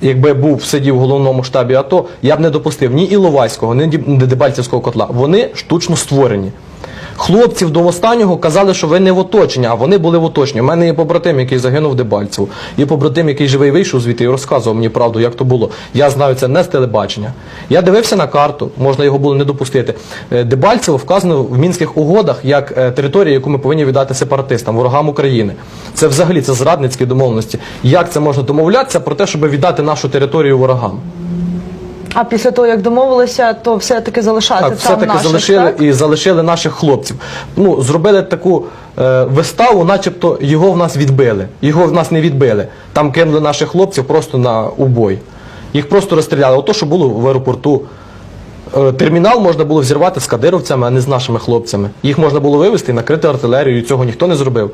якби був сидів в головному штабі АТО, я б не допустив ні Іловайського, ні Дебальцівського котла. Вони штучно створені. Хлопців до останнього казали, що ви не в оточенні, а вони були в оточенні. У мене є побратим, який загинув в Дебальцеву. Є побратим, який живий вийшов звідти і розказував мені правду, як то було. Я знаю це не з телебачення. Я дивився на карту, можна його було не допустити. Е, Дебальцево вказано в мінських угодах як е, територія, яку ми повинні віддати сепаратистам, ворогам України. Це взагалі це зрадницькі домовленості. Як це можна домовлятися про те, щоб віддати нашу територію ворогам? А після того, як домовилися, то все-таки залишати Так, там все-таки наших, залишили так? і залишили наших хлопців. Ну, зробили таку е, виставу, начебто його в нас відбили. Його в нас не відбили. Там кинули наших хлопців просто на убой. Їх просто розстріляли. Ото, що було в аеропорту. Е, Термінал можна було взірвати з кадировцями, а не з нашими хлопцями. Їх можна було вивезти і накрити артилерією. Цього ніхто не зробив.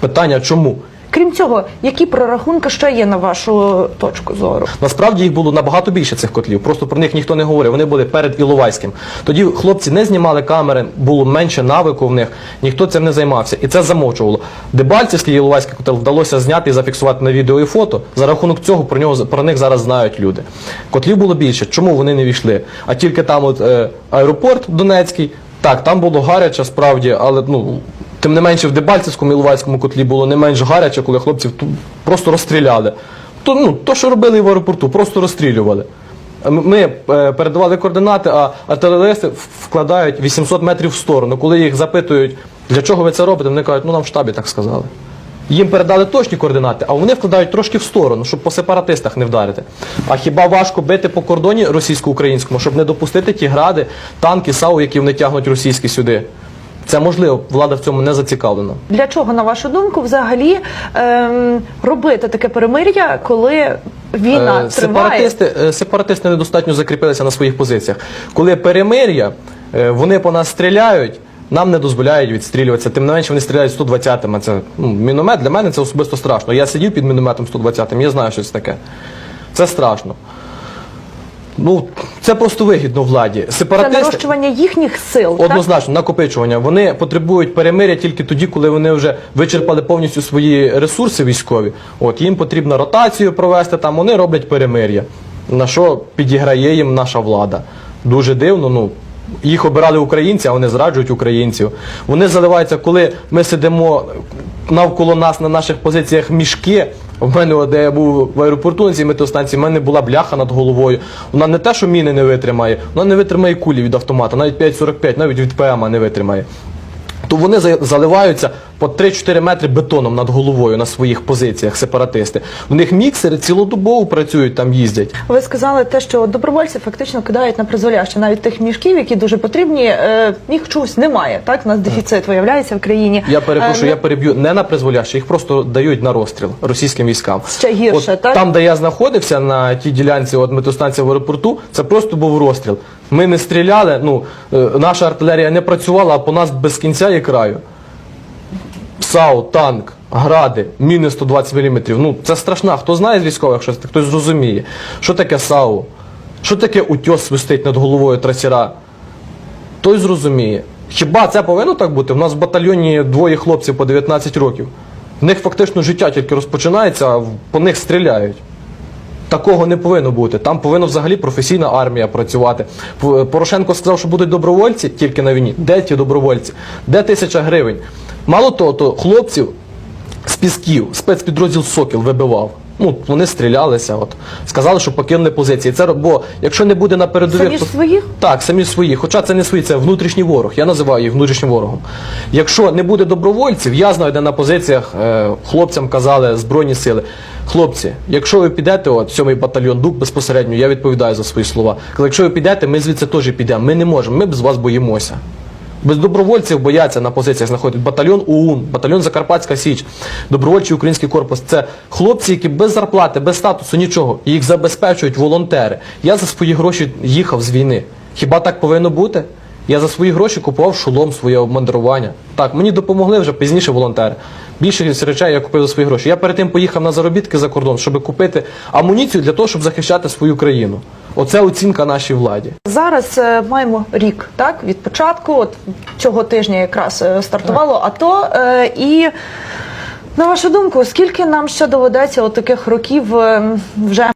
Питання чому? Крім цього, які прорахунки ще є на вашу точку зору? Насправді їх було набагато більше цих котлів. Просто про них ніхто не говорив. Вони були перед Іловайським. Тоді хлопці не знімали камери, було менше навику в них, ніхто цим не займався. І це замовчувало. Дебальцівський Іловайський котел вдалося зняти і зафіксувати на відео і фото. За рахунок цього про нього про них зараз знають люди. Котлів було більше. Чому вони не війшли? А тільки там, от е, аеропорт Донецький, так, там було гаряче, справді, але ну. Тим не менше в Дебальцевському і Іловайському котлі було не менш гаряче, коли хлопців просто розстріляли. То, ну, то, що робили в аеропорту, просто розстрілювали. Ми е, передавали координати, а артилеристи вкладають 800 метрів в сторону. Коли їх запитують, для чого ви це робите, вони кажуть, ну нам в штабі так сказали. Їм передали точні координати, а вони вкладають трошки в сторону, щоб по сепаратистах не вдарити. А хіба важко бити по кордоні російсько-українському, щоб не допустити ті гради, танки, САУ, які вони тягнуть російські сюди? Це можливо, влада в цьому не зацікавлена. Для чого, на вашу думку, взагалі ем, робити таке перемир'я, коли війна Е, триває? Сепаратисти, е, сепаратисти недостатньо закріпилися на своїх позиціях. Коли перемир'я, е, вони по нас стріляють, нам не дозволяють відстрілюватися. Тим не менше вони стріляють 120-ми. Це ну, міномет для мене це особисто страшно. Я сидів під мінометом 120-м, я знаю, що це таке. Це страшно. Ну, це просто вигідно владі. Це Сепаратисти, нарощування їхніх сил. так? Однозначно, накопичування. Вони потребують перемиря тільки тоді, коли вони вже вичерпали повністю свої ресурси військові. От їм потрібно ротацію провести там. Вони роблять перемир'я. На що підіграє їм наша влада? Дуже дивно. Ну їх обирали українці, а вони зраджують українців. Вони заливаються, коли ми сидимо навколо нас на наших позиціях мішки. У мене, де я був в аеропорту на цій метеостанції, в мене була бляха над головою. Вона не те, що міни не витримає, вона не витримає кулі від автомата, навіть 5,45, навіть від ПМ не витримає. То вони заливаються по 3-4 метри бетоном над головою на своїх позиціях сепаратисти. У них міксери цілодобово працюють, там їздять. Ви сказали те, що добровольці фактично кидають на призволяще навіть тих мішків, які дуже потрібні. Е, їх чогось немає. Так, у нас дефіцит виявляється в країні. Я перепрошую, Е, я переб'ю не на призволяще, їх просто дають на розстріл російським військам. Ще гірше, от, так? Там, де я знаходився на тій ділянці, от метеостанція в аеропорту, це просто був розстріл. Ми не стріляли, ну е, наша артилерія не працювала, а по нас без кінця і краю. САУ, танк, гради, міни 120 мм. Ну, це страшна. Хто знає з військових щось, хтось зрозуміє. Що таке САУ? Що таке утьос свистить над головою трасера? Той зрозуміє. Хіба це повинно так бути? У нас в батальйоні двоє хлопців по 19 років. В них фактично життя тільки розпочинається, а по них стріляють. Такого не повинно бути. Там повинна взагалі професійна армія працювати. Порошенко сказав, що будуть добровольці тільки на війні. Де ті добровольці? Де тисяча гривень? Мало того, то хлопців з пісків спецпідрозділ Сокіл вибивав. Ну, вони стрілялися, от сказали, що покинули позиції. Це бо якщо не буде на передових, Самі ж то- своїх? так, самі свої. Хоча це не свої, це внутрішній ворог. Я називаю їх внутрішнім ворогом. Якщо не буде добровольців, я знаю, де на позиціях е, хлопцям казали Збройні сили. Хлопці, якщо ви підете, от сьомий батальйон ДУК безпосередньо, я відповідаю за свої слова. Якщо ви підете, ми звідси теж підемо. Ми не можемо, ми без вас боїмося. Без добровольців бояться на позиціях знаходять батальйон УУН, батальйон Закарпатська Січ, добровольчий український корпус. Це хлопці, які без зарплати, без статусу, нічого. Їх забезпечують волонтери. Я за свої гроші їхав з війни. Хіба так повинно бути? Я за свої гроші купував шолом, своє обмандрування. Так, мені допомогли вже пізніше волонтери. Більшість речей я купив за свої гроші. Я перед тим поїхав на заробітки за кордон, щоб купити амуніцію для того, щоб захищати свою країну. Оце оцінка нашій владі. Зараз е, маємо рік так від початку. От цього тижня якраз е, стартувало АТО. Е, і на вашу думку, скільки нам ще доведеться от таких років е, вже